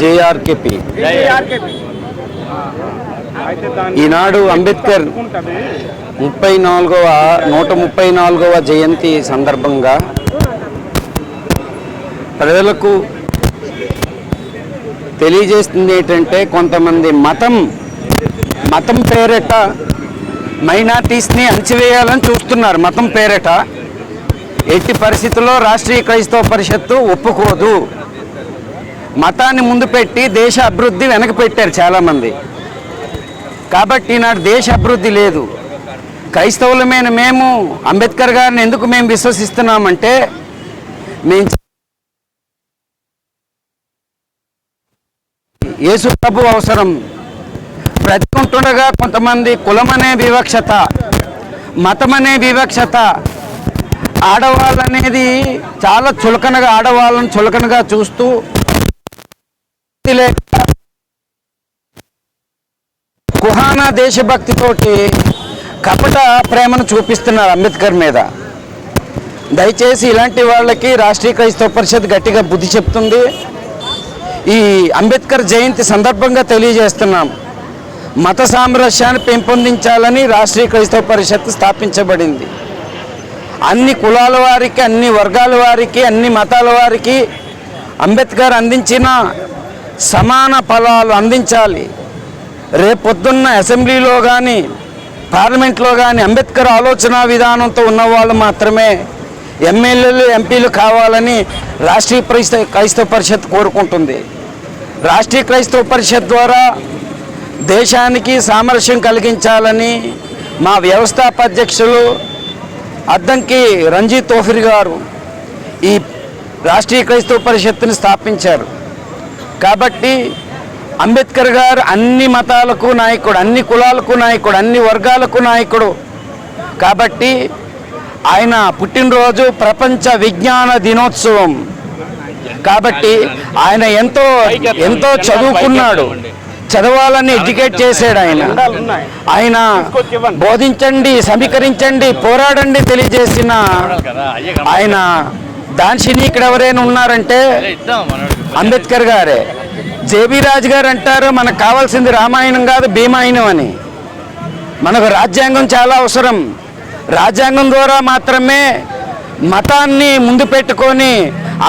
జేఆర్కేపి ఈనాడు అంబేద్కర్ ముప్పై నాలుగవ నూట ముప్పై నాలుగవ జయంతి సందర్భంగా ప్రజలకు తెలియజేస్తుంది ఏంటంటే కొంతమంది మతం మతం పేరిట మైనార్టీస్ని అణచివేయాలని చూస్తున్నారు. మతం పేరిట ఎట్టి పరిస్థితుల్లో రాష్ట్రీయ క్రైస్తవ పరిషత్తు ఒప్పుకోదు. మతాన్ని ముందు పెట్టి దేశ అభివృద్ధి వెనక పెట్టారు చాలామంది. కాబట్టి ఈనాడు దేశ అభివృద్ధి లేదు. క్రైస్తవులమైన మేము అంబేద్కర్ గారిని ఎందుకు మేము విశ్వసిస్తున్నామంటే మేము యేసు ప్రభు అవసరం. బ్రతికుంటుండగా కొంతమంది కులమనే వివక్షత మతమనే వివక్షత. ఆడవాళ్ళనేది చాలా చులకనగా ఆడవాళ్ళని చులకనగా చూస్తూ లేక కుహానా దేశభక్తితోటి కపట ప్రేమను చూపిస్తున్నారు అంబేద్కర్ మీద. దయచేసి ఇలాంటి వాళ్ళకి రాష్ట్రీయ క్రైస్తవ పరిషత్ గట్టిగా బుద్ధి చెప్తుంది. ఈ అంబేద్కర్ జయంతి సందర్భంగా తెలియజేస్తున్నాం. మత సామరస్యాన్ని పెంపొందించాలని రాష్ట్రీయ క్రైస్తవ పరిషత్ స్థాపించబడింది. అన్ని కులాల వారికి అన్ని వర్గాల వారికి అన్ని మతాల వారికి అంబేద్కర్ అందించిన సమాన ఫలాలు అందించాలి. రేపొద్దున్న అసెంబ్లీలో కానీ పార్లమెంట్లో కానీ అంబేద్కర్ ఆలోచన విధానంతో ఉన్నవాళ్ళు మాత్రమే ఎమ్మెల్యేలు ఎంపీలు కావాలని రాష్ట్రీయ క్రైస్తవ క్రైస్తవ పరిషత్ కోరుకుంటుంది. రాష్ట్రీయ క్రైస్తవ పరిషత్ ద్వారా దేశానికి సామరస్యం కలిగించాలని మా వ్యవస్థాపాధ్యక్షులు అద్దంకి రంజిత్ తోఫిర్ గారు ఈ రాష్ట్రీయ క్రైస్తవ పరిషత్తుని స్థాపించారు. కాబట్టి అంబేద్కర్ గారు అన్ని మతాలకు నాయకుడు అన్ని కులాలకు నాయకుడు అన్ని వర్గాలకు నాయకుడు. కాబట్టి ఆయన పుట్టినరోజు ప్రపంచ విజ్ఞాన దినోత్సవం. కాబట్టి ఆయన ఎంతో ఎంతో చదువుకున్నాడు. చదవాలని ఎడ్యుకేట్ చేశాడు ఆయన. ఆయన బోధించండి సమీకరించండి పోరాడండి తెలియజేసిన ఆయన దాన్షిని ఇక్కడ ఎవరైనా ఉన్నారంటే అంబేద్కర్ గారే. జేబీ రాజు గారు అంటారు మనకు కావాల్సింది రామాయణం కాదు భీమాయణం అని. మనకు రాజ్యాంగం చాలా అవసరం. రాజ్యాంగం ద్వారా మాత్రమే మతాన్ని ముందు పెట్టుకొని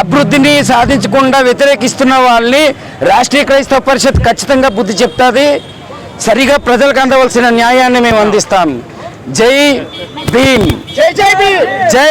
అభివృద్ధిని సాధించకుండా వ్యతిరేకిస్తున్న వాళ్ళని రాష్ట్రీయ క్రైస్తవ పరిషత్ ఖచ్చితంగా బుద్ధి చెప్తుంది. సరిగా ప్రజలకు అందవలసిన న్యాయాన్ని మేము అందిస్తాం. జై భీమ్. జై